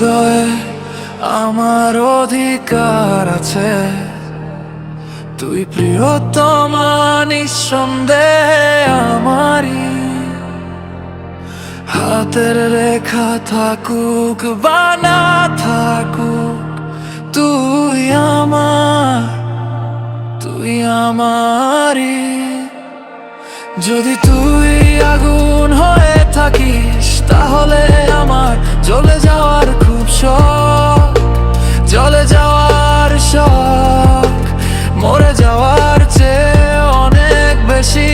হৃদয়ে আমার অধিকার আছে। তুই প্রিয়তমা, নিঃসন্দেহে আমারই। হাতের রেখা থাকুক বা না থাকুক, তুই আমার, তুই আমারই। যদি তুই যাওয়ার শখ মরে যাওয়ার চেয়ে অনেক বেশি।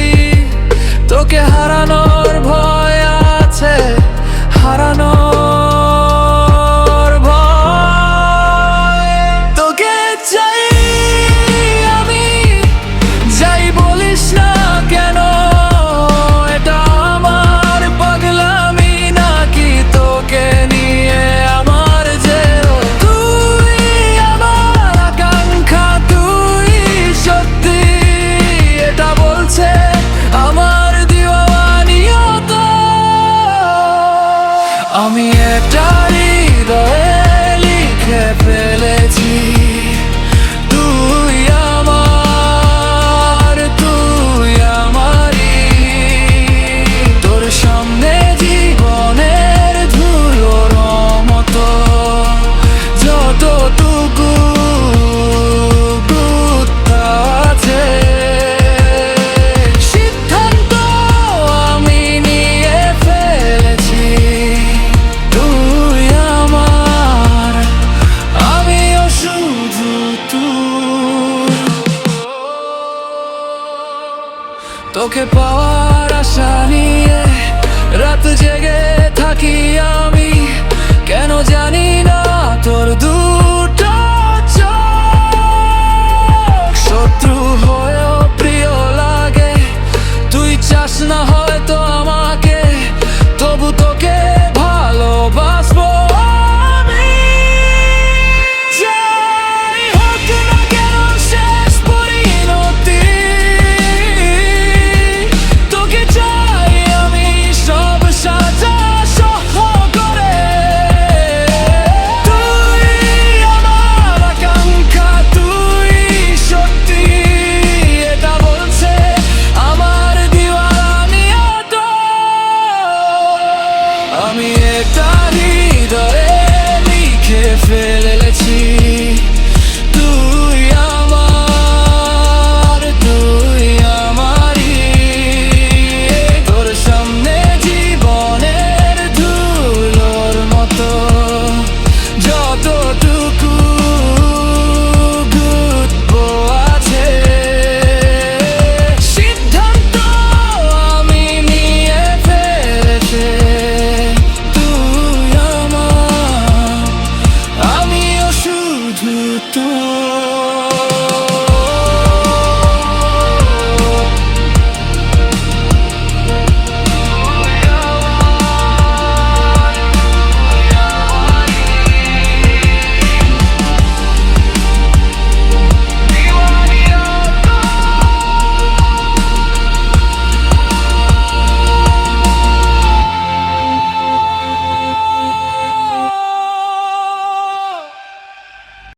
তোকে হারানোর ভয় আছে হারানোর তোকে পাওয়ার আশা নিয়ে Senhor.